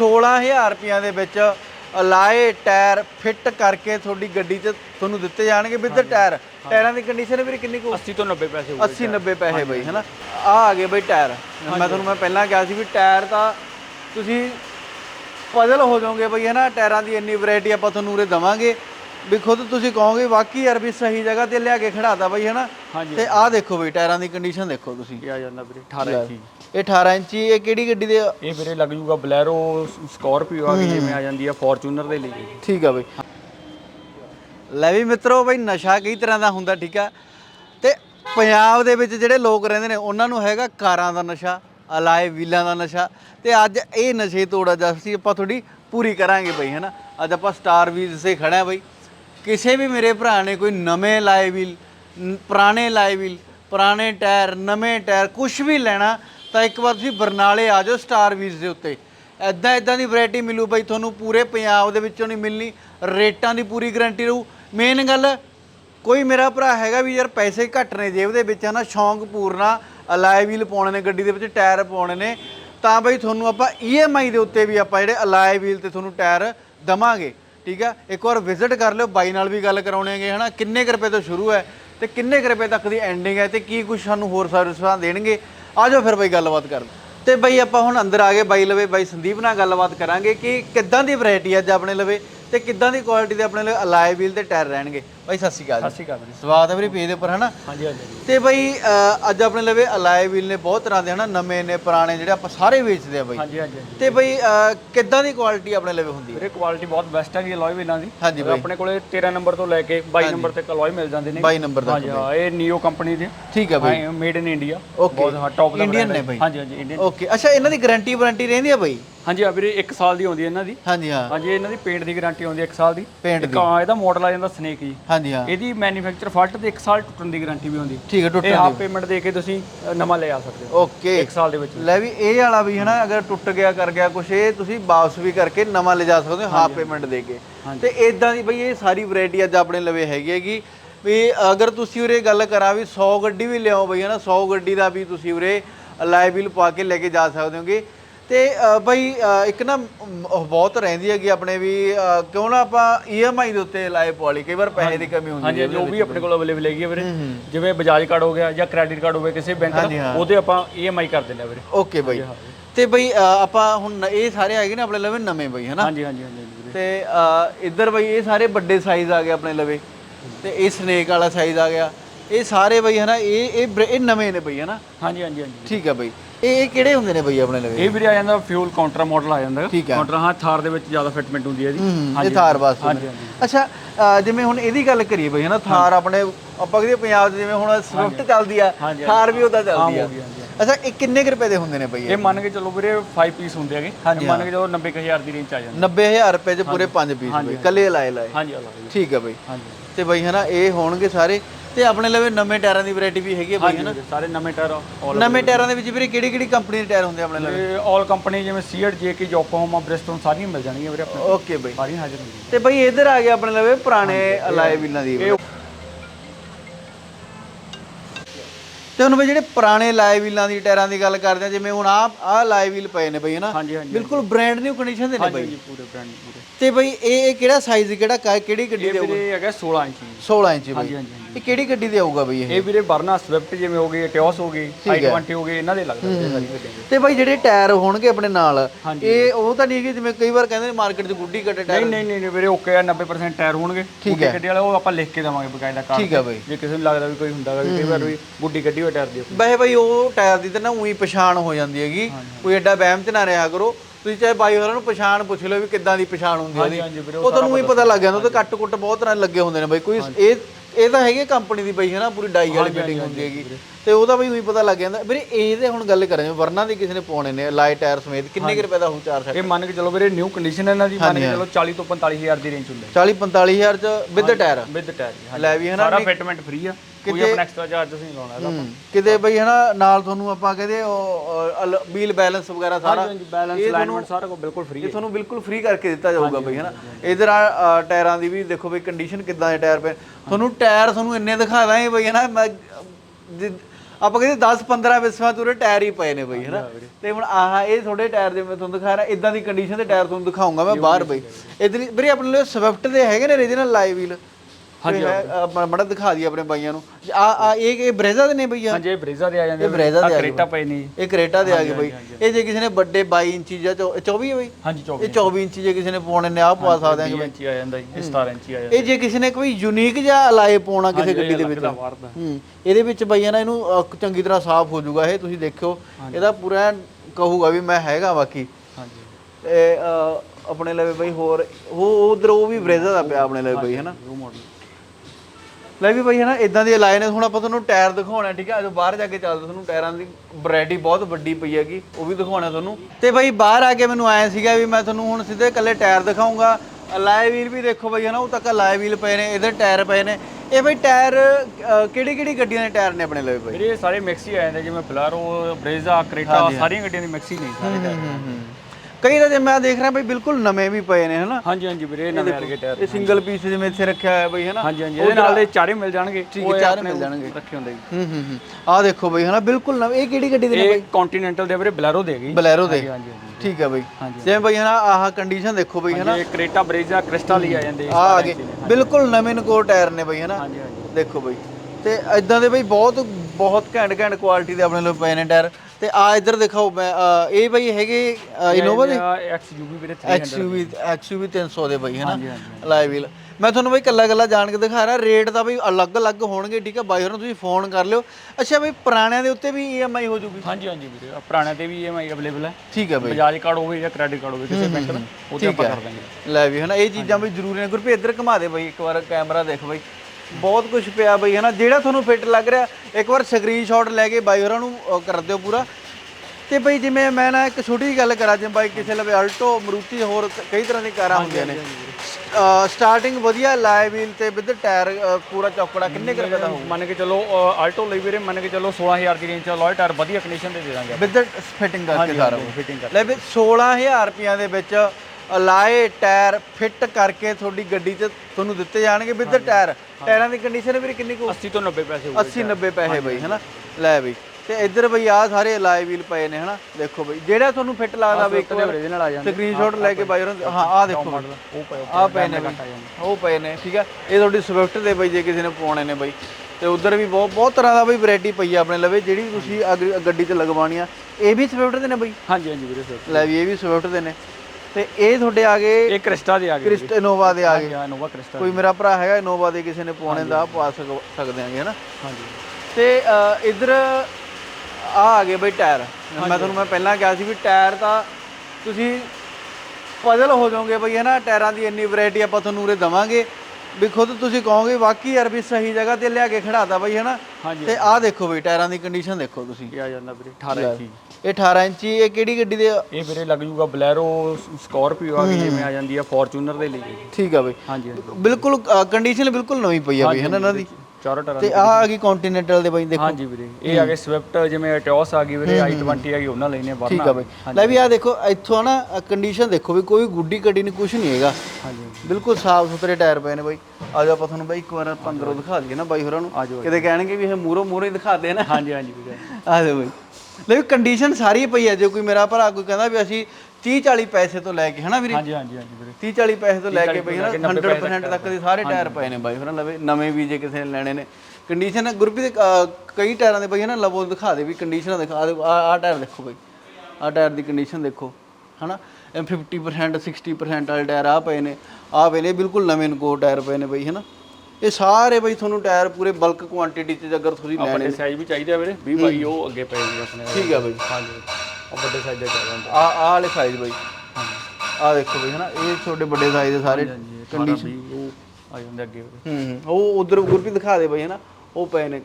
16000 ਰੁਪਈਆਂ ਦੇ ਵਿੱਚ ਅਲਾਏ ਟਾਇਰ ਫਿੱਟ ਕਰਕੇ ਤੁਹਾਡੀ ਗੱਡੀ 'ਚ ਤੁਹਾਨੂੰ ਦਿੱਤੇ ਜਾਣਗੇ ਵਿਦ ਟਾਇਰ ਟਾਇਰਾਂ ਦੀ ਕੰਡੀਸ਼ਨ ਵੀਰੇ ਕਿੰਨੀ ਕੁ 80 ਤੋਂ 90 ਪੈਸੇ ਹੋਊਗੇ 80 90 ਪੈਸੇ ਬਈ ਹਨਾ? ਆ ਆ ਗਏ ਬਈ ਟਾਇਰ। ਮੈਂ ਤੁਹਾਨੂੰ ਮੈਂ ਪਹਿਲਾਂ ਕਿਹਾ ਸੀ ਵੀ ਟਾਇਰ ਤਾਂ ਤੁਸੀਂ ਪਜ਼ਲ ਹੋ ਜਾਓਗੇ ਬਈ ਹਨਾ? ਟਾਇਰਾਂ ਦੀ ਇੰਨੀ ਵੈਰਾਈਟੀ ਆਪਾਂ ਤੁਹਾਨੂੰ ਉਰੇ ਦਵਾਂਗੇ। ਵੀ ਖੁਦ ਤੁਸੀਂ ਕਹੋਗੇ ਵਾਕਈ ਯਾਰ ਵੀ ਸਹੀ ਜਗ੍ਹਾ ਤੇ ਲਿਆ ਕੇ ਖੜਾਤਾ ਬਈ ਹਨਾ। ਤੇ ਆਹ ਦੇਖੋ ਬਈ ਟਾਇਰਾਂ ਦੀ ਕੰਡੀਸ਼ਨ ਦੇਖੋ ਤੁਸੀਂ। ਆ ਜਾਂਦਾ ਵੀਰੇ 18 ਇੰਚੀ ਇਹ 18 ਇੰਚੀ ਇਹ ਕਿਹੜੀ ਗੱਡੀ ਦੇ ਆ? ਇਹ ਵੀਰੇ ਲੱਗ ਜੂਗਾ ਬਲੈਰੋ ਸਕਾਰਪੀਓ ਆ ਗਈ ਜਿਵੇਂ ਆ ਜਾਂਦੀ ਆ ਫੋਰਚੂਨਰ ਦੇ ਲਈ। ਠੀਕ ਆ ਬਈ। ਲੈ ਵੀ ਮਿੱਤਰੋ ਬਈ ਨਸ਼ਾ ਕਈ ਤਰ੍ਹਾਂ ਦਾ ਹੁੰਦਾ ਠੀਕ ਆ। ਤੇ ਪੰਜਾਬ ਦੇ ਵਿੱਚ ਜਿਹੜੇ ਲੋਕ ਰਹਿੰਦੇ ਨੇ ਉਹਨਾਂ ਨੂੰ ਹੈਗਾ ਕਾਰਾਂ ਦਾ ਨਸ਼ਾ ਅਲਾਏ ਵੀਲਾਂ ਦਾ ਨਸ਼ਾ। ਤੇ ਅੱਜ ਇਹ ਨਸ਼ੇ ਤੋੜਾ ਜਸਤੀ ਆਪਾਂ ਥੋੜੀ ਪੂਰੀ ਕਰਾਂਗੇ ਬਈ ਹੈਨਾ। ਅੱਜ ਆਪਾਂ ਸਟਾਰ ਵੀਲ ਸੇ ਖੜਾ ਬਈ। ਕਿਸੇ ਵੀ ਮੇਰੇ ਭਰਾ ਨੇ ਕੋਈ ਨਵੇਂ ਲਾਏ ਵੀਲ ਨ- ਪੁਰਾਣੇ ਲਾਏ ਵੀਲ ਪੁਰਾਣੇ ਟਾਇਰ ਨਵੇਂ ਟਾਇਰ ਕੁਝ ਵੀ ਲੈਣਾ ਤਾਂ ਇੱਕ ਵਾਰ ਤੁਸੀਂ ਬਰਨਾਲੇ ਆ ਜਾਓ ਸਟਾਰ ਵੀਲਸ ਦੇ ਉੱਤੇ। ਐਦਾਂ ਐਦਾਂ ਦੀ ਵੈਰਾਈਟੀ ਮਿਲੂ ਬਈ ਤੁਹਾਨੂੰ ਪੂਰੇ ਪੰਜਾਬ ਦੇ ਵਿੱਚੋਂ ਨਹੀਂ ਮਿਲਣੀ, ਰੇਟਾਂ ਦੀ ਪੂਰੀ ਗਾਰੰਟੀ ਰਹੂ। ਮੇਨ ਗੱਲ, ਕੋਈ ਮੇਰਾ ਭਰਾ ਹੈਗਾ ਵੀ ਯਾਰ ਪੈਸੇ ਘੱਟ ਨੇ ਜੇਬ ਦੇ ਵਿੱਚ, ਹਨਾ, ਸ਼ੌਂਕ ਪੂਰਨਾ ਅਲਾਈ ਵੀਲ ਪਾਉਣੇ ਨੇ, ਗੱਡੀ ਦੇ ਵਿੱਚ ਟਾਇਰ ਪਾਉਣੇ ਨੇ, ਤਾਂ ਬਈ ਤੁਹਾਨੂੰ ਆਪਾਂ EMI ਦੇ ਉੱਤੇ ਵੀ ਆਪਾਂ ਜਿਹੜੇ ਅਲਾਈ ਵੀਲ ਤੇ ਤੁਹਾਨੂੰ ਟਾਇਰ ਦਵਾਂਗੇ, ਠੀਕ ਆ? ਇੱਕ ਵਾਰ ਵਿਜ਼ਿਟ ਕਰ ਲਿਓ, ਬਾਈ ਨਾਲ ਵੀ ਗੱਲ ਕਰਾਉਣੇਗੇ ਹਨਾ? ਕਿੰਨੇ ਕੁ ਰੁਪਏ ਤੋਂ ਸ਼ੁਰੂ ਹੈ ਤੇ ਕਿੰਨੇ ਕੁ ਰੁਪਏ ਤੱਕ ਦੀ ਐਂਡਿੰਗ ਹੈ ਤੇ ਕੀ ਕੁਝ ਸਾਨੂੰ ਹੋਰ ਸਰਵਿਸਾਂ ਦੇਣਗੇ? ਆ ਜਾਓ ਫਿਰ ਬਈ ਗੱਲਬਾਤ ਕਰਨ। ਤੇ ਬਈ ਆਪਾਂ ਹੁਣ ਅੰਦਰ ਆ ਗਏ, ਬਾਈ ਲਵੇ, ਬਾਈ ਸੰਦੀਪ ਨਾਲ ਗੱਲਬਾਤ ਕਰਾਂਗੇ ਕਿ ਕਿੱਦਾਂ ਦੀ ਵੈਰਾਈਟੀ ਅੱਜ ਆਪਣੇ ਲਵੇ ਤੇ ਕਿੱਦਾਂ ਦੀ ਕੁਆਲਿਟੀ ਦੇ ਆਪਣੇ ਲਵੇ ਅਲਾਈ ਵੀਲ ਤੇ ਟਾਇਰ ਰਹਿਣਗੇ। ਬਾਈ ਸਤਿ ਸ਼੍ਰੀ ਅਕਾਲ ਜੀ। ਸਤਿ ਸ਼੍ਰੀ ਅਕਾਲ ਵੀਰੇ ਸਵਾਦ ਹੈ ਵੀਰੇ ਪੇਜ ਦੇ ਉੱਪਰ ਹਨਾ ਹਾਂਜੀ ਹਾਂਜੀ ਤੇ ਬਈ ਅੱਜ ਆਪਣੇ ਲਵੇ ਅਲਾਈ ਵੀਲ ਨੇ ਬਹੁਤ ਤਰ੍ਹਾਂ ਦੇ ਹਨਾ ਨਵੇਂ ਨੇ ਪੁਰਾਣੇ ਜਿਹੜੇ ਆਪਾਂ ਸਾਰੇ ਵੇਚਦੇ ਆ ਬਈ ਹਾਂਜੀ ਹਾਂਜੀ। ਤੇ ਬਈ ਕਿੱਦਾਂ ਦੀ ਕੁਆਲਿਟੀ ਆਪਣੇ ਲਵੇ ਹੁੰਦੀ ਹੈ? ਵੀਰੇ ਕੁਆਲਿਟੀ ਬਹੁਤ ਬੈਸਟ ਹੈਗੀ ਅਲੋਏ ਵੀਲਾਂ ਦੀ। ਹਾਂਜੀ ਬਾਈ ਆਪਣੇ ਕੋਲੇ 13 ਨੰਬਰ ਤੋਂ ਲੈ ਕੇ 22 ਨੰਬਰ ਤੱਕ ਅਲੋਏ ਮਿਲ ਜਾਂਦੇ ਨੇ। 22 ਨੰਬਰ ਤੱਕ ਹਾਂਜੀ ਹਾਂ ਇਹ ਨੀਓ ਕੰਪਨੀ ਦੇ। ਠੀਕ ਹੈ ਬਈ ਮੇਡ ਇਨ ਇੰਡੀਆ. ਬਹੁਤ ਹਾਂ ਟੌਪ ਦਾ brand ਨੇ ਹੈ। ਬਾਈ। ਹਾਂਜੀ ਹਾਂਜੀ ਇੰਡੀਅਨ ਓਕੇ। ਅੱਛਾ ਇਹਨਾਂ ਦੀ ਗਾਰੰਟੀ ਵਾਰੰਟੀ ਰਹਿੰਦੀ ਆ ਬਈ ਹਾਂਜੀ ਆ ਵੀਰੇ 1 ਸਾਲ ਦੀ ਆਉਂਦੀ ਹੈ ਇਹਨਾਂ ਦੀ। ਹਾਂਜੀ ਹਾਂ। ਹਾਂਜੀ ਇਹਨਾਂ ਦੀ ਪੇਂਟ ਦੀ ਗਾਰੰਟੀ ਆਉਂਦੀ ਹੈ 1 ਸਾਲ ਦੀ। Paint ਇੱਕ ਆ ਇਹਦਾ ਮਾਡਲ ਆ ਜਾਂਦਾ ਸਨੇਕ ਜੀ। ਹਾਂਜੀ ਹਾਂ। ਇਹਦੀ ਮੈਨੂਫੈਕਚਰ ਫਾਲਟ ਤੇ 1 ਸਾਲ ਟੁੱਟਣ ਦੀ ਗਾਰੰਟੀ ਵੀ ਆਉਂਦੀ। ਠੀਕ ਹੈ ਇਹ ਟੁੱਟਣ ਹਾਫ ਪੇਮੈਂਟ ਦੇ ਕੇ ਤੁਸੀਂ ਅ, ਨਵਾਂ ਲੈ ਆ ਸਕਦੇ ਹੋ। ਓਕੇ 1 ਸਾਲ ਦੇ ਵਿੱਚ ਲੈ ਵੀ ਇਹ ਵਾਲਾ ਵੀ ਹਨਾ ਅਗਰ ਟੁੱਟ ਗਿਆ ਕਰ ਗਿਆ ਕੁਛ ਇਹ ਤੁਸੀਂ ਵਾਪਸ ਵੀ ਕਰਕੇ ਨਵਾਂ ਲੈ ਜਾ ਸਕਦੇ ਹੋ ਹਾਫ ਪੇਮੈਂਟ ਦੇ ਕੇ। ਤੇ ਇਦਾਂ ਦੀ ਬਈ ਇਹ ਸਾਰੀ ਵੈਰਾਈਟੀ ਅੱਜ ਆਪਣੇ ਲਵੇ ਹੈਗੀ ਹੈਗੀ। ਵੀ ਅਗਰ ਤੁਸੀਂ ਉਰੇ ਗੱਲ ਕਰਾਂ ਵੀ 100 ਗੱਡੀ ਵੀ ਲਿਆਓ ਬਈ ਹਨਾ 100 ਗੱਡੀ ਦਾ ਵੀ ਤੁਸੀਂ ਉਰੇ ਲਾਈਬਿਲ ਪਾ ਕੇ ਲੈ ਕੇ ਜਾ ਸਕਦੇ ਹੋਗੇ। ਤੇ ਅ, ਬਈ ਅ, ਇੱਕ ਨਾ ਮ, ਬਹੁਤ ਰਹਿੰਦੀ ਹੈਗੀ ਆਪਣੇ ਵੀ ਅ, ਕਿਉਂ ਨਾ ਆਪਾਂ EMI ਦੇ ਉੱਤੇ ਲਾਏ ਪਵਾਲੀ ਕਈ ਵਾਰ ਪੈਸੇ ਦੀ ਕਮੀ ਹੁੰਦੀ ਹਾਂਜੀ ਜੋ ਵੀ ਆਪਣੇ ਕੋਲ ਅਵੇਲੇਬਲ ਹੈਗੀ ਹੈ ਵੀਰੇ। ਜਿਵੇਂ ਬਜਾਜ ਕਾਰਡ ਹੋ ਗਿਆ ਜਾਂ ਕ੍ਰੈਡਿਟ ਕਾਰਡ ਹੋਵੇ ਕਿਸੇ ਬੈਂਕ ਦਾ ਹਾਂ। ਉਹਦੇ ਆਪਾਂ EMI ਕਰ ਦਿੰਦੇ ਆ ਵੀਰੇ। ਓਕੇ ਬਈ। ਤੇ ਬਈ ਅ, ਆਪਾਂ ਹੁਣ ਨ- ਇਹ ਸਾਰੇ ਹੈਗੇ ਨੇ ਆਪਣੇ ਲਵੇ ਨਵੇਂ ਬਈ ਹਨਾ? ਹਾਂਜੀ ਹਾਂਜੀ ਹਾਂਜੀ ਵੀਰੇ। ਤੇ ਅ, ਇੱਧਰ ਬਈ ਇਹ ਸਾਰੇ ਵੱਡੇ ਸਾਈਜ਼ ਆ ਗਏ ਆਪਣੇ ਲਵੇ। ਤੇ ਇਹ ਸਨੇਕ ਵਾਲਾ ਸਾਈਜ਼ ਆ ਗਿਆ। ਇਹ ਸਾਰੇ ਬਈ ਹਨਾ ਇਹ ਇਹ ਬਰ- ਇਹ ਨਵੇਂ ਨੇ ਬਈ ਹਨਾ? ਹਾਂਜੀ ਹਾਂਜੀ ਹਾਂਜੀ। ਠੀਕ ਆ ਬਈ। ਇਹ ਇਹ ਕਿਹੜੇ ਹੁੰਦੇ ਨੇ ਬਈ ਆਪਣੇ ਲਵੇ? ਇਹ ਵੀਰੇ ਆ ਜਾਂਦਾ ਫਿਊਲ ਕਾਊਂਟਰ ਮਾਡਲ ਆ ਜਾਂਦਾ। ਠੀਕ ਹੈ। ਕਾਊਂਟਰ ਹਾਂ ਥਾਰ ਦੇ ਵਿੱਚ ਜ਼ਿਆਦਾ ਫਿਟਮੈਂਟ ਹੁੰਦੀ ਹੈ ਇਹਦੀ। ਇਹ ਥਾਰ ਵਾਸਤੇ। ਹਾਂਜੀ, ਨੇ। ਅੱਛਾ ਅ, ਜਿਵੇਂ ਹੁਣ ਇਹਦੀ ਗੱਲ ਕਰੀਏ ਬਈ ਹਨਾ ਥਾਰ ਆਪਣੇ ਆਪਾਂ ਕਹਿੰਦੇ ਪੰਜਾਬ 'ਚ ਜਿਵੇਂ ਹੁਣ ਸਵਿਫਟ ਚੱਲਦੀ ਆ ਹਾਂਜੀ, ਥਾਰ ਵੀ ਉਹਦਾ ਚੱਲਦੀ ਆ। ਹੋ ਹਾਂਜੀ, ਅੱਛਾ ਇਹ ਕਿੰਨੇ ਕੁ ਰੁਪਏ ਦੇ ਹੁੰਦੇ ਨੇ ਬਈ ਇਹ? ਇਹ ਮੰਨ ਕੇ ਚੱਲੋ ਵੀਰੇ 5 ਪੀਸ ਹੁੰਦੇ ਹੈਗੇ। ਹਾਂਜੀ, ਇਹ ਮੰਨ ਕੇ ਚੱਲੋ 90000 ਦੀ ਰੇਂਜ ਆ ਜਾਂਦਾ। 90000 ਰੁਪਏ 'ਚ ਪੂਰੇ 5 ਪੀਸ ਬਈ ਕੱਲੇ ਲਾਏ ਲਾਏ ਹਾਂਜੀ ਅਲੱਗ ਠੀਕ ਆ ਬਈ। ਹਾਂਜੀ। ਤੇ ਬਈ ਹਨਾ ਇਹ ਹੋਣਗੇ ਸਾਰੇ ਤੇ ਆਪਣੇ ਲਵੇ ਨਵੇਂ ਟਾਇਰਾਂ ਦੀ ਵੈਰਾਈਟੀ ਵੀ ਹੈਗੀ ਆ ਬਈ ਹਨਾ? ਸਾਰੇ ਨਵੇਂ ਟਾਇਰ ਆਲ ਨਵੇਂ ਟਾਇਰਾਂ ਦੇ ਵਿੱਚ ਵੀਰੇ ਕਿਹੜੀ ਕਿਹੜੀ ਕੰਪਨੀ ਦੇ ਟਾਇਰ ਹੁੰਦੇ ਆਪਣੇ ਲਵੇ? ਆਲ ਕੰਪਨੀ ਜਿਵੇਂ ਸੀਐਟ ਜੇਕੇ ਯੋਕੋਹਾਮਾ ਬ੍ਰਿਸਟਨ ਸਾਰੀਆਂ ਮਿਲ ਜਾਣਗੀਆਂ ਵੀਰੇ ਆਪਣੇ ਓਕੇ ਬਈ। ਸਾਰੀਆਂ ਹਾਜ਼ਰ ਹੁੰਦੀਆਂ। ਤੇ ਬਈ ਇਧਰ ਆ ਗਿਆ ਆਪਣੇ ਲਵੇ ਪੁਰਾਣੇ ਅਲਾਏ ਵੀਲਾਂ ਦੀ। ਤੇ ਹੁਣ ਬਈ ਜਿਹੜੇ ਪੁਰਾਣੇ ਲਾਏ ਵੀਲਾਂ ਦੀ ਟਾਇਰਾਂ ਦੀ ਗੱਲ ਕਰਦੇ ਆ ਜਿਵੇਂ ਹੁਣ ਆ ਆ ਲਾਏ ਵੀਲ ਪਏ ਨੇ ਬਈ ਹਨਾ? ਹਾਂਜੀ ਹਾਂਜੀ ਬਿਲਕੁਲ ਬ੍ਰਾਂਡ ਨਿਊ ਕੰਡੀਸ਼ਨ ਦੇ ਨੇ ਬਈ। ਹਾਂਜੀ ਪੂਰੇ ਬ੍ਰਾਂਡ ਪੂਰੇ। ਤੇ ਬਈ ਇਹ ਇਹ ਕਿਹੜਾ ਸਾਈਜ਼ ਕਿਹੜਾ ਕਾ- ਕਿਹੜੀ ਗੱਡੀ ਇਹ ਦੇ ਵੀਰੇ ਹੈਗਾ 16 ਇੰਚ 16 ਇੰਚ ਬਈ। ਹਾਂਜੀ ਹਾਂਜੀ ਇਹ ਕਿਹੜੀ ਗੱਡੀ ਦੇ ਆਊਗਾ ਬਈ ਇਹ? ਇਹ ਵੀਰੇ ਵਰਨਾ ਸਵਿਫਟ ਜਿਵੇਂ ਹੋ ਗਈ ਟਿਓਸ ਹੋ ਗਈ i20 ਹੋ। ਗਈ ਇਹਨਾਂ ਦੇ ਲੱਗਦੇ ਨੇ ਸਾਰੀ ਗੱਡੀਆਂ ਦੇ। ਤੇ ਬਈ ਜਿਹੜੇ ਟਾਇਰ ਹੋਣਗੇ ਆਪਣੇ ਨਾਲ ਹਾਂਜੀ। ਇਹ ਉਹ ਤਾਂ ਨਹੀਂ ਕਿ ਜਿਵੇਂ ਕਈ ਵਾਰ ਕਹਿੰਦੇ ਨੇ ਮਾਰਕੀਟ 'ਚ ਗੁੱਡੀ ਕੱਟੇ ਟਾਇਰ। ਨਹੀਂ ਨਹੀਂ ਨਹੀਂ ਨਹੀਂ ਵੀਰੇ ਓਕੇ ਆ 90% ਟਾਇਰ ਹੋਣਗੇ। ਠੀਕ ਹੈ। ਗੱਡੀ ਵਾਲੇ ਉਹ ਆਪਾਂ ਲਿਖ ਕੇ ਦੇਵਾਂਗੇ ਬਕਾਇਦਾ ਕਾਰ ਠੀਕ ਹੈ ਬਈ। ਜੇ ਕਿਸੇ ਨੂੰ ਲੱਗਦਾ ਵੀ ਕੋਈ ਹੁੰਦਾਗਾ ਵੀ ਕਈ ਵਾਰ ਵੀ ਗੁੱਡੀ ਗੱਡੀ ਹੋਈ ਟਾਇਰ ਦੀ ਵੈਸੇ ਬਈ ਉਹ ਟਾਇਰ ਦੀ ਤਾਂ ਨਾ ਉਹੀ ਪਛਾਣ ਹੋ ਜਾਂਦੀ ਹੈਗੀ। ਕੋਈ ਐਡਾ ਵਹਿਮ ਚ ਨਾ ਰਿਹਾ ਕਰੋ। ਤੁਸੀਂ ਚਾਹੇ ਬਾਈ ਹੋਰਾਂ ਨੂੰ ਪਛਾਣ ਪੁੱਛ ਲਓ ਵੀ ਕਿੱਦਾਂ ਦੀ ਪਛਾਣ ਹੁੰਦੀ ਵੀਰੇ, ਉਹ ਤੁਹਾਨੂੰ ਹੀ ਪਤਾ ਲੱਗ ਜਾਂਦਾ ਉਹ ਤੇ ਕੱਟ ਕੁੱਟ ਬਹੁਤ ਤਰ੍ਹਾਂ ਲੱਗੇ ਹੁੰਦੇ ਨੇ ਬਈ। ਕੋਈ ਇਹ ਇਹ ਤਾਂ ਹੈਗੀ ਕੰਪਨੀ ਦੀ ਬਈ ਹੈ ਨਾ ਪੂਰੀ ਡਾਈ ਵਾਲੀ ਫਿਟਿੰਗ ਹੁੰਦੀ ਹੈਗੀ। ਤੇ ਉਹਦਾ ਬਈ ਉਹੀ ਪਤਾ ਲੱਗ ਜਾਂਦਾ। ਵੀਰੇ ਇਹਦੇ ਹੁਣ ਗੱਲ ਕਰਾਂਗੇ ਵਰਨਾ ਦੀ ਕਿਸੇ ਨੇ ਪਾਉਣੇ ਨੇ ਲਾਈਟ ਟਾਇਰ ਸਮੇਤ। ਕਿੰਨੇ ਕੁ ਰੁਪਏ ਦਾ ਹੋਊ ਚਾਰ ਸੈਟ ਇਹ ਮੰਨ ਕੇ ਚਲੋ ਵੀਰੇ ਨਿਊ ਕੰਡੀਸ਼ਨ ਇਹਨਾਂ ਦੀ ਮੰਨ ਕੇ ਚਲੋ 40 ਤੋਂ 45000 ਦੀ ਰੇਂਜ ਹੁੰਦੀ 40 45000 ਚ ਵਿਦ ਟਾਇਰ ਵਿਦ ਟਾਇਰ ਜੀ ਲੈ ਵੀ ਹੈ ਨਾ ਸਾਰਾ ਫਿਟਮੈਂਟ ਫ੍ਰੀ ਆ। ਕੋਈ ਆਪਣਾ ਐਕਸਟਰਾ ਚਾਰਜ ਨਹੀਂ ਲਾਉਣਾ ਇਹਦਾ ਹੂੰ, ਕਿਤੇ ਬਈ ਹਨਾ ਨਾਲ ਤੁਹਾਨੂੰ ਆਪਾਂ ਕਹਿੰਦੇ ਉਹ ਵੀਲ ਬੈਲੈਂਸ ਵਗੈਰਾ ਸਾਰਾ। ਹਾਂਜੀ ਬੈਲੈਂਸ ਅਲਾਈਨਮੈਂਟ ਸਾਰਾ ਕੁਝ ਬਿਲਕੁਲ ਫ੍ਰੀ ਇਹ ਤੁਹਾਨੂੰ ਬਿਲਕੁਲ ਫ੍ਰੀ ਕਰਕੇ ਦਿੱਤਾ ਜਾਊਗਾ ਬਈ ਹਨਾ ਇਧਰ ਆ ਟਾਇਰਾਂ ਦੀ ਵੀ ਦੇਖੋ ਬਈ ਕੰਡੀਸ਼ਨ ਕਿੱਦਾਂ ਦੇ ਟਾਇਰ ਪਏ। ਤੁਹਾਨੂੰ ਟਾਇਰ ਤੁਹਾਨੂੰ ਇੰਨੇ ਦਿਖਾ ਦਾਂਗੇ ਬਈ ਹਨਾ ਮੈਂ ਜਿ- ਆਪਾਂ ਕਹਿੰਦੇ 10 15 ਵਿਸਵਾ ਤੂਰੇ ਟਾਇਰ ਹੀ ਪਏ ਨੇ ਬਈ ਹਨਾ? ਤੇ ਹੁਣ ਆਹ ਇਹ ਤੁਹਾਡੇ ਟਾਇਰ ਦੇ ਮੈਂ ਤੁਹਾਨੂੰ ਦਿਖਾ ਰਿਹਾ ਇਦਾਂ ਦੀ ਕੰਡੀਸ਼ਨ ਦੇ ਟਾਇਰ ਤੁਹਾਨੂੰ ਦਿਖਾਉਂਗਾ ਮੈਂ ਬਾਹਰ ਬਈ। ਇਧਰ ਵੀਰੇ ਆਪਣੇ ਲਈ ਸਵਿਫਟ ਦੇ ਹੈਗੇ ਨੇ ਰੀਜਨਲ ਲਾਈਵ ਵੀਲ ਹਾਂਜੀ ਮੜਾ ਦਿਖਾ ਦਈਏ ਆਪਣੇ ਬਾਈਆਂ ਨੂੰ। ਆ ਆ ਇਹ ਇਹ ਬ੍ਰੇਜ਼ਾ ਦੇ ਨੇ ਬਈਆ? ਹਾਂਜੀ ਇਹ ਬ੍ਰੇਜ਼ਾ ਦੇ ਆ ਜਾਂਦੇ ਇਹ ਬ੍ਰੇਜ਼ਾ ਦੇ ਆ ਕਰੇਟਾ ਪਏ ਨੇ। ਜੀ। ਇਹ ਕਰੇਟਾ ਦੇ ਆ ਗਏ ਬਈ। ਇਹ ਜੇ ਕਿਸੇ ਨੇ ਵੱਡੇ 22 ਇੰਚੀ ਜਾਂ ਚੌ- ਇਹ 24 ਹੈ ਬਈ? ਹਾਂਜੀ 24 ਇਹ 24 ਇੰਚੀ ਜੇ ਕਿਸੇ ਨੇ ਪਾਉਣੇ ਨੇ ਆ ਪਵਾ ਸਕਦੇ ਆ 20 ਇੰਚੀ ਆ ਜਾਂਦਾ ਜੀ ਇਹ 17 ਇੰਚੀ ਆ ਜਾਂਦਾ ਇਹ ਜੇ ਕਿਸੇ ਨੇ ਕੋਈ ਯੂਨੀਕ ਜਿਹਾ ਅਲਾਏ ਪਾਉਣਾ ਕਿਸੇ ਗੱਡੀ ਦੇ ਵਿੱਚ। ਹੂੰ ਇਹਦੇ ਵਿੱਚ ਬਈਆ ਨਾ ਇਹਨੂੰ ਚੰਗੀ ਤਰ੍ਹਾਂ ਸਾਫ਼ ਹੋ ਜਾਊਗਾ ਇਹ ਤੁਸੀਂ ਦੇਖਿਓ। ਇਹਦਾ ਪੂਰਾ ਕਹੂਗਾ ਵੀ ਮੈਂ ਹੈਗਾ ਬਾਕੀ। ਹਾਂਜੀ। ਅਹ, ਆਪਣੇ ਲਵੇ ਬਈ ਹੋਰ ਉਹ ਉਧਰ ਉਹ ਵੀ ਬ੍ਰੇਜ਼ਾ ਦਾ ਪਿਆ ਆਪਣੇ ਲਵੇ ਬਈ ਹਨਾ? ਉਹ ਮਾਡਲ ਲੈ ਵੀ ਬਈ ਹਨਾ ਇਦਾਂ ਦੀ ਲਾਈਨ ਹੁਣ ਆਪਾਂ ਤੁਹਾਨੂੰ ਟਾਇਰ ਦਿਖਾਉਣਾ ਠੀਕ ਹੈ? ਜਦੋਂ ਬਾਹਰ ਜਾ ਕੇ ਚੱਲਦੇ ਤੁਹਾਨੂੰ ਟਾਇਰਾਂ ਦੀ ਵੈਰਾਈਟੀ ਬਹੁਤ ਵੱਡੀ ਪਈ ਹੈਗੀ ਉਹ ਵੀ ਦਿਖਾਉਣਾ ਤੁਹਾਨੂੰ। ਤੇ ਬਈ ਬਾਹਰ ਆ ਕੇ ਮੈਨੂੰ ਆਇਆ ਸੀਗਾ ਵੀ ਮੈਂ ਤੁਹਾਨੂੰ ਹੁਣ ਸਿੱਧੇ ਇਕੱਲੇ ਟਾਇਰ ਦਿਖਾਉਂਗਾ ਅਲਾਈ ਵੀਲ ਵੀ ਦੇਖੋ ਬਈ ਹਨਾ ਉਹ ਤੱਕ ਅਲਾਈ ਵੀਲ ਪਏ ਨੇ ਇਹਦੇ ਟਾਇਰ ਪਏ ਨੇ। ਇਹ ਬਈ ਟਾਇਰ ਕਿਹੜੀ ਕਿਹੜੀ ਗੱਡੀਆਂ ਦੇ ਟਾਇਰ ਨੇ ਆਪਣੇ ਲਵੇ ਬਈ? ਵੀਰੇ ਇਹ ਸਾਰੇ ਮਿਕਸ ਹੀ ਆ ਜਾਂਦੇ ਜਿਵੇਂ ਬਲਾਰੋ ਬ੍ਰੇਜ਼ਾ ਕਰੇਟਾ ਸਾਰੀਆਂ ਗੱਡੀਆਂ ਦੀ ਮਿਕਸ ਹੀ ਨਹੀਂ ਸਾਰੇ ਟਾਇਰ ਕਈ ਤਾਂ ਜੇ ਮੈਂ ਦੇਖ ਰਿਹਾ ਬਈ ਬਿਲਕੁਲ ਨਵੇਂ ਵੀ ਪਏ ਨੇ ਹਨਾ? ਹਾਂਜੀ ਹਾਂਜੀ ਵੀਰੇ ਨਵੇਂ ਵਰਗੇ ਟਾਇਰ ਇਹ ਸਿੰਗਲ ਪੀਸ ਜਿਵੇਂ ਇੱਥੇ ਰੱਖਿਆ ਹੋਇਆ ਬਈ ਹਨਾ? ਹਾਂਜੀ ਹਾਂਜੀ ਇਹਦੇ ਨਾਲ ਦੇ ਚਾਰੇ ਮਿਲ ਜਾਣਗੇ। ਠੀਕ ਚਾਰੇ ਮਿਲ ਜਾਣਗੇ। ਰੱਖੇ ਹੁੰਦੇ ਹੂੰ ਹੂੰ ਹੂੰ। ਆਹ ਦੇਖੋ ਬਈ ਹਨਾ ਬਿਲਕੁਲ ਨਵੇਂ। ਇਹ ਕਿਹੜੀ ਗੱਡੀ ਦੇ ਨੇ ਇਹ ਕੰਟੀਨੈਂਟਲ ਦੇ ਵੀਰੇ ਬਲਾਰੋ ਦੇ ਗਈ ਬਲੈਰੋ ਦੇ। ਹਾਂਜੀ ਹਾਂਜੀ ਠੀਕ ਹੈ ਬਈ। ਜਿਵੇਂ ਬਈ ਹਨਾ ਆਹ ਕੰਡੀਸ਼ਨ ਦੇਖੋ ਬਈ ਹਨਾ? ਇਹ ਕਰੇਟਾ ਬ੍ਰੇਜ਼ਾ ਕ੍ਰਿਸਟਲ ਹੀ ਆ ਜਾਂਦੇ ਆ ਆ ਗਏ। ਬਿਲਕੁਲ ਨਵੇਂ ਨਕੋ ਟਾਇਰ ਨੇ ਬਈ ਹਨਾ? ਹਾਂਜੀ ਹਾਂਜੀ। ਦੇਖੋ ਬਈ। ਤੇ ਇਦਾਂ ਦੇ ਬਈ ਬਹੁਤ ਬਹੁਤ ਘੈਂਟ ਘੈਂਟ ਕੁਆਲਿਟੀ ਦੇ ਆਪਣੇ ਲਈ ਪਏ ਨੇ ਟਾਇਰ। ਤੇ ਆ ਇੱਧਰ ਦਿਖਾਓ ਮੈਂ ਅ, ਇਹ ਬਈ ਹੈਗੇ ਇਨੋਵਾ ਦੇ? ਐਕਸਯੂਵੀ ਵੀਰੇ 300 ਐਕਸਯੂਵੀ ਐਕਸਯੂਵੀ 300 ਦੇ ਬਈ ਹਨਾ? ਹਾਂਜੀ, ਹਾਂਜੀ। ਮੈਂ ਤੁਹਾਨੂੰ ਬਈ ਕੱਲਾ ਕੱਲਾ ਜਾਣ ਕੇ ਦਿਖਾ ਰਿਹਾ ਰੇਟ ਦਾ ਬਈ ਅਲੱਗ-ਅਲੱਗ ਹੋਣਗੇ ਠੀਕ ਹੈ ਬਾਈ ਹੋਰਾਂ ਨੂੰ ਤੁਸੀਂ ਫੋਨ ਕਰ ਲਿਓ। ਅੱਛਾ ਬਈ ਪੁਰਾਣਿਆਂ ਦੇ ਉੱਤੇ ਵੀ ਈਐਮਆਈ ਹੋ ਜੂਗੀ? ਹਾਂਜੀ ਹਾਂਜੀ ਵੀਰੇ ਆਹ ਪੁਰਾਣੇ ਤੇ ਵੀ EMI ਅਵੇਲੇਬਲ ਹੈ। ਠੀਕ ਹੈ ਬਈ। ਬਜਾਜ ਕਾਰਡ ਹੋਵੇ ਜਾਂ ਕ੍ਰੈਡਿਟ ਕਾਰਡ ਹੋਵੇ ਕਿਸੇ ਬੈਂਕ ਦਾ ਉਹ ਤੇ ਆਪਾਂ ਕਰ ਦਾਂਗੇ। ਲੈ ਵੀ ਹਨਾ? ਇਹ ਚੀਜ਼ਾਂ ਵੀ ਜ਼ਰੂਰੀ ਨੇ। ਗੁਰਪ੍ਰੀਤ ਇੱਧਰ ਘੁਮਾ ਦੇ ਬਈ ਇੱਕ ਵਾਰ ਕੈਮਰਾ ਦੇਖ ਬਈ। ਬਹੁਤ ਕੁਝ ਪਿਆ ਬਈ ਹਨਾ? ਜਿਹੜਾ ਤੁਹਾਨੂੰ ਫਿੱਟ ਲੱਗ ਰਿਹਾ ਇੱਕ ਵਾਰ ਸਕਰੀਨਸ਼ਾਟ ਲੈ ਕੇ ਬਾਈ ਹੋਰਾਂ ਨੂੰ ਅਹ, ਕਰ ਦਿਓ ਪੂਰਾ। ਤੇ ਬਈ ਜਿਵੇਂ ਮੈਂ ਨਾ ਇੱਕ ਛੋਟੀ ਜਿਹੀ ਗੱਲ ਕਰਾਂ ਜਿਵੇਂ ਬਾਈ ਕਿਸੇ ਲਵੇ ਅਲਟੋ ਮਰੂਤੀ ਹੋਰ ਕ- ਕਈ ਤਰ੍ਹਾਂ ਦੀ ਕਾਰਾਂ ਹੁੰਦੀਆਂ ਨੇ। ਸਟਾਰਟਿੰਗ ਵਧੀਆ ਲਾਏ ਵੀਲ ਤੇ ਵਿਦ ਟਾਇਰ ਪੂਰਾ ਚੌਕੜਾ ਕਿੰਨੇ ਕੁ ਰੁਪਏ ਦਾ ਹੋਊ? ਮੰਨ ਕੇ ਚਲੋ ਆਲਟੋ ਲਈ ਵੀਰੇ ਮੰਨ ਕੇ ਚਲੋ 16000 ਦੀ ਰੇਂਜ ਚ ਲੋਏ ਟਾਇਰ ਵਧੀਆ ਕੰਡੀਸ਼ਨ ਦੇ ਦੇ ਦਾਂਗੇ ਵਿਦ ਫਿਟਿੰਗ ਕਰਕੇ ਸਾਰਾ ਫਿਟਿੰਗ ਕਰ ਲੈ ਵੀ 16000 ਰੁਪਈਆਂ ਦੇ ਵਿੱਚ ਅਲਾਏ ਟਾਇਰ ਫਿੱਟ ਕਰਕੇ ਤੁਹਾਡੀ ਗੱਡੀ 'ਚ ਤੁਹਾਨੂੰ ਦਿੱਤੇ ਜਾਣਗੇ ਵਿਦ ਟਾਇਰ। ਟਾਇਰਾਂ ਦੀ ਕੰਡੀਸ਼ਨ ਵੀਰੇ ਕਿੰਨੀ ਕੁ 80 ਤੋਂ 90 ਪੈਸੇ ਹੋਊਗੇ 80 90 ਪੈਸੇ ਬਈ ਹਨਾ? ਲੈ ਬਈ। ਤੇ ਇੱਧਰ ਬਈ ਆ ਸਾਰੇ ਅਲਾਏ ਵੀਲ ਪਏ ਨੇ ਹਨਾ? ਦੇਖੋ ਬਈ ਜਿਹੜਾ ਤੁਹਾਨੂੰ ਫਿੱਟ ਲੱਗਦਾ ਬਈ ਇੱਕ ਵਾਰ original ਆ ਜਾਂਦੇ ਸਕਰੀਨਸ਼ਾਟ ਲੈ ਕੇ ਬਾਈ ਉਹਨਾਂ ਹਾਂ ਆ ਦੇਖੋ। ਉਹ ਪਏ ਆ ਪਏ ਨੇ ਉਹ ਪਏ ਨੇ ਠੀਕ ਆ? ਇਹ ਤੁਹਾਡੀ ਸਵਿਫਟ ਦੇ ਬਈ ਜੇ ਕਿਸੇ ਨੇ ਪਾਉਣੇ ਨੇ ਬਈ। ਤੇ ਉਧਰ ਵੀ ਬਹੁਤ ਬਹੁਤ ਤਰ੍ਹਾਂ ਦਾ ਬਈ ਵੈਰਾਈਟੀ ਪਈ ਆ ਆਪਣੇ ਲਵੇ ਜਿਹੜੀ ਤੁਸੀਂ ਗੱਡੀ 'ਚ ਲਗਵਾਉਣੀ ਆ ਇਹ ਵੀ ਸਵਿਫਟ ਦੇ ਨੇ ਬਈ? ਹਾਂਜੀ ਹਾਂਜੀ ਵੀਰੇ ਸਰ ਲੈ ਵੀ ਇਹ ਵੀ ਸਵਿਫਟ ਦੇ ਨੇ। ਤੇ ਇਹ ਤੁਹਾਡੇ ਆ ਗਏ ਇਹ ਕ੍ਰਿਸਟਾ ਦੇ ਆ ਗਏ ਕ੍ਰਿਸਟ ਇਨੋਵਾ ਦੇ ਆ ਗਏ। ਹਾਂਜੀ ਨੋਵਾ ਕ੍ਰਿਸਟਾ ਕੋਈ ਮੇਰਾ ਭਰਾ ਹੈਗਾ ਇਨੋਵਾ ਦੇ ਕਿਸੇ ਨੇ ਪਾਉਣੇ ਦਾ ਪਾ ਸਕ- ਸਕਦੇ ਆਂਗੇ ਹਨਾ? ਹਾਂਜੀ। ਤੇ ਇੱਧਰ ਆ ਆ ਗਏ ਬਈ ਟਾਇਰ। ਮੈਂ ਤੁਹਾਨੂੰ ਮੈਂ ਪਹਿਲਾਂ ਕਿਹਾ ਸੀ ਵੀ ਟਾਇਰ ਤਾਂ ਤੁਸੀਂ ਪਜ਼ਲ ਹੋ ਜਾਓਗੇ ਬਈ ਹਨਾ? ਟਾਇਰਾਂ ਦੀ ਇੰਨੀ ਵੈਰਾਈਟੀ ਆਪਾਂ ਤੁਹਾਨੂੰ ਉਰੇ ਦਵਾਂਗੇ। ਵੀ ਖੁਦ ਤੁਸੀਂ ਕਹੋਗੇ ਵਾਕਈ ਯਾਰ ਵੀ ਸਹੀ ਜਗ੍ਹਾ ਤੇ ਲਿਆ ਕੇ ਖੜਾਤਾ ਬਈ ਹਨਾ? ਹਾਂਜੀ ਤੇ ਆਹ ਦੇਖੋ ਬਈ ਟਾਇਰਾਂ ਦੀ ਕੰਡੀਸ਼ਨ ਦੇਖੋ ਤੁਸੀਂ। ਇਹ ਆ ਜਾਂਦਾ ਵੀਰੇ 18 ਇੰਚੀ। ਇਹ 18 ਇੰਚੀ ਇਹ ਕਿਹੜੀ ਗੱਡੀ ਦੇ ਆ? ਇਹ ਵੀਰੇ ਲੱਗ ਜੂਗਾ ਬਲੈਰੋ ਸਕਾਰਪੀਓ ਆ ਗਈ ਜਿਵੇਂ ਆ ਜਾਂਦੀ ਆ ਫੋਰਚੂਨਰ ਦੇ ਲਈ। ਠੀਕ ਆ ਬਈ। ਹਾਂਜੀ ਹਾਂਜੀ। ਬਿਲਕੁਲ ਕੰਡੀਸ਼ਨ ਬਿਲਕੁਲ ਨਵੀਂ ਪਈ ਆ ਬਈ ਹਨਾ ਇਹਨਾਂ ਦੀ ਚਾਰੋ ਟਰਾਂ ਤੇ ਆਹ ਆ ਗਈ ਕੰਟੀਨੈਂਟਲ ਦੇ ਬਈ ਦੇਖੋ। ਹਾਂਜੀ ਵੀਰੇ ਇਹ ਆ ਗਏ ਸਵਿਫਟ ਜਿਵੇਂ ਟਿਓਸ ਆ ਗਈ ਵੀਰੇ i20 ਆ ਗਈ ਉਹਨਾਂ ਲਈ ਨੇ ਵਰਨਾ। ਠੀਕ ਆ ਬਈ। ਲੈ ਵੀ ਆ ਦੇਖੋ ਇੱਥੋਂ ਨਾ ਕੰਡੀਸ਼ਨ ਦੇਖੋ ਵੀ ਕੋਈ ਗੁੱਡੀ ਕੱਡੀ ਨਹੀਂ ਕੁਝ ਨਹੀਂ ਹੈਗਾ। ਹਾਂਜੀ ਬਿਲਕੁਲ ਸਾਫ਼ ਸੁਥਰੇ ਟਾਇਰ ਪਏ ਨੇ ਬਾਈ। ਆ ਜਾਓ ਆਪਾਂ ਤੁਹਾਨੂੰ ਬਾਈ ਇੱਕ ਵਾਰ ਆਪਾਂ ਅੰਦਰੋਂ ਦਿਖਾ ਦਈਏ ਨਾ ਬਾਈ ਹੋਰਾਂ ਨੂੰ। ਕਿਤੇ ਕਹਿਣਗੇ ਵੀ ਇਹ ਮੂਰੋ ਮੂਰੋ ਹੀ ਦਿਖਾਦੇ ਨਾ। ਹਾਂਜੀ ਹਾਂਜੀ ਵੀਰੇ। ਆ ਜਾਓ ਬਾਈ। ਲੈ ਵੀ ਕੰਡੀਸ਼ਨ ਸਾਰੀ ਪਈ ਹੈ। ਜੇ ਕੋਈ ਮੇਰਾ ਭਰਾ ਕੋਈ ਕਹਿੰਦਾ ਵੀ ਅਸੀਂ 30 40 ਪੈਸੇ ਤੋਂ ਲੈ ਕੇ ਹਨਾ ਵੀਰੇ? ਹਾਂਜੀ ਹਾਂਜੀ ਹਾਂਜੀ ਵੀਰੇ। 30 40 ਪੈਸੇ ਤੋਂ ਲੈ ਕੇ ਬਈ ਹਨਾ 90 100% ਤੱਕ ਦੇ ਸਾਰੇ ਟਾਇਰ ਪਏ ਨੇ ਬਾਈ ਹੋਰਾਂ ਲਵੇ ਨਵੇਂ ਵੀ ਜੇ ਕਿਸੇ ਨੇ ਲੈਣੇ ਨੇ। ਕੰਡੀਸ਼ਨ ਗੁਰਪ੍ਰੀਤ ਅਹ, ਕਈ ਟਾਇਰਾਂ ਦੇ ਬਈ ਹਨਾ ਲਵੋ ਦਿਖਾ ਦੇ ਵੀ ਕੰਡੀਸ਼ਨ ਦਿਖਾ ਦੇ ਆ ਆ ਟਾਇਰ ਦੇਖੋ ਬਈ। ਆ ਟਾਇਰ ਦੀ ਕੰਡੀਸ਼ਨ ਦੇਖੋ ਹਨਾ। ਇਹ 50% 60% ਵਾਲੇ ਟਾਇਰ ਆ ਪਏ ਨੇ। ਆ ਪਏ ਨੇ ਬਿਲਕੁਲ ਨਵੇਂ ਨਕੋ ਟਾਇਰ ਪਏ ਨੇ ਬਈ ਹਨਾ। ਇਹ ਸਾਰੇ ਬਈ ਤੁਹਾਨੂੰ ਟਾਇਰ ਪੂਰੇ ਬਲਕ ਕੁਆਂਟੀਟੀ ਚ ਅਗਰ ਤੁਸੀਂ ਲੈਣੇ ਵੱਡੇ ਸਾਈਜ਼ ਵੀ ਚਾਹੀਦੇ ਆ ਵੀਰੇ 20 ਬਾਈ ਉਹ ਅੱਗੇ ਪਏ ਨੇ ਆਪਣੇ ਠੀਕ ਆ ਬਈ। ਹਾਂਜੀ। ਉਹ ਵੱਡੇ ਸਾਈਜ਼ ਦੇ ਚੱਲ ਜਾਂਦੇ ਆ ਆ ਵਾਲੇ ਸਾਈਜ਼ ਬਈ। ਆ ਦੇਖੋ ਬਈ ਹਨਾ ਇਹ ਛੋਟੇ ਵੱਡੇ ਸਾਈਜ਼ ਦੇ ਸਾਰੇ ਹਾਂਜੀ ਕੰਡੀਸ਼ਨ ਉਹ ਆ ਜਾਂਦੇ ਅੱਗੇ ਵੀਰੇ। ਹੂੰ ਹੂੰ ਉਹ ਉਧਰ ਗੁਰਪ੍ਰੀਤ ਦਿਖਾ ਦੇ ਬਈ ਹਨਾ ਉਹ ਪਏ ਨੇ।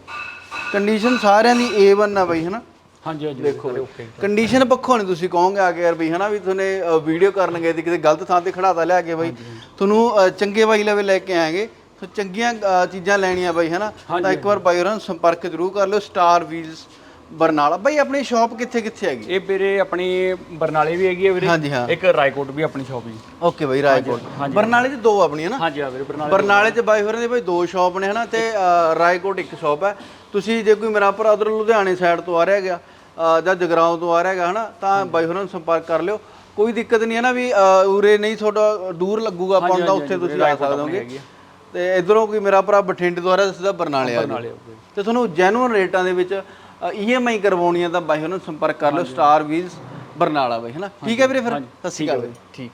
ਕੰਡੀਸ਼ਨ ਸਾਰਿਆਂ ਦੀ A1 ਆ ਬਈ ਹਨਾ। ਹਾਂਜੀ ਹਾਂਜੀ ਦੇਖੋ ਓਕੇ ਕੰਡੀਸ਼ਨ ਪੱਖੋਂ ਨਹੀਂ ਤੁਸੀਂ ਕਹੋਗੇ ਆ ਕੇ ਯਾਰ ਬਈ ਹਨਾ ਵੀ ਤੁਹਾਨੇ ਵੀਡੀਓ ਕਰਨ ਗਏ ਤੇ ਕਿਤੇ ਗਲਤ ਥਾਂ ਤੇ ਖੜਾਤਾ ਲਿਆ ਕੇ ਬਈ। ਤੁਹਾਨੂੰ ਅ, ਚੰਗੇ ਬਾਈ ਲਵੇ ਲੈ ਕੇ ਆਏਗੇ। ਸੋ ਚੰਗੀਆਂ ਅ, ਚੀਜ਼ਾਂ ਲੈਣੀਆਂ ਬਈ ਹਨਾ? ਤਾਂ ਇੱਕ ਵਾਰ ਬਾਈ ਹੋਰਾਂ ਸੰਪਰਕ ਜ਼ਰੂਰ ਕਰ ਲਿਓ ਸਟਾਰ ਵੀਲਸ ਬਰਨਾਲਾ। ਬਾਈ ਆਪਣੀ ਸ਼ਾਪ ਕਿੱਥੇ ਕਿੱਥੇ ਹੈਗੀ? ਇਹ ਵੀਰੇ ਆਪਣੀ ਬਰਨਾਲੇ ਵੀ ਹੈਗੀ ਹੈ ਵੀਰੇ। ਹਾਂਜੀ ਹਾਂ। ਇੱਕ ਰਾਏਕੋਟ ਵੀ ਆਪਣੀ ਸ਼ਾਪ ਜੀ। Okay bye Raikot. ਬਰਨਾਲੇ 'ਚ ਦੋ ਆਪਣੀਆਂ ਨਾ? ਹਾਂਜੀ ਆ ਵੀਰੇ ਬਰਨਾਲੇ ਬਰਨਾਲੇ 'ਚ ਬਾਈ ਹੋਰਾਂ ਦੇ ਬਾਈ ਦੋ ਸ਼ਾਪ ਨੇ ਹਨਾ? ਤੇ ਅ, ਰਾਏਕੋਟ ਇੱਕ ਸ਼ਾਪ ਹੈ। ਤੁਸੀਂ ਜੇ ਕੋਈ ਮੇਰਾ ਭਰਾ ਉਧਰ ਲੁਧਿਆਣੇ ਸਾਈਡ ਤੋਂ ਆ ਰਿਹਾ ਹੈਗਾ ਅ, ਜਾਂ ਜਗਰਾਉਂ ਤੋਂ ਆ ਰਿਹਾ ਹੈਗਾ ਹਨਾ? ਤਾਂ ਬਾਈ ਹੋਰਾਂ ਨੂੰ ਸੰਪਰਕ ਕਰ ਲਿਓ। ਕੋਈ ਦਿੱਕਤ ਨਹੀਂ ਹੈ ਨਾ ਵੀ ਅ, ਉਰੇ ਨਹੀਂ ਤੁਹਾਡਾ ਦੂਰ ਲੱਗੂਗਾ ਆਪਾਂ ਨੂੰ ਤਾਂ ਉੱਥੇ ਤੁਸੀਂ ਆ ਸਕਦੇ ਹੋਗੇ। ਤੇ ਇਧਰੋਂ ਕੋਈ ਮੇਰਾ ਭਰਾ ਬਠਿੰਡੇ ਤੋਂ ਆ ਰਿਹਾ ਸਿੱਧਾ ਬਰਨਾਲੇ ਆ ਬਰਨਾਲੇ ਗਏ ਤੇ ਤੁਹਾਨੂੰ ਜੈਨੂਅਨ ਰੇਟਾਂ ਦੇ ਵਿੱਚ ਈਐਮਆਈ ਕਰਵਾਉਣੀ ਹੈ ਤਾਂ ਬਾਈ ਹੋਰਾਂ ਨੂੰ ਸੰਪਰਕ ਕਰ ਲਿਓ ਸਟਾਰ ਵੀਲਸ ਬਰਨਾਲਾ ਬਾਈ ਹਨਾ? ਠੀਕ ਹੈ ਵੀਰੇ ਫਿਰ? ਸਤਿ ਸ਼੍ਰੀ ਅਕਾਲ ਬਾਈ। ਠੀਕ।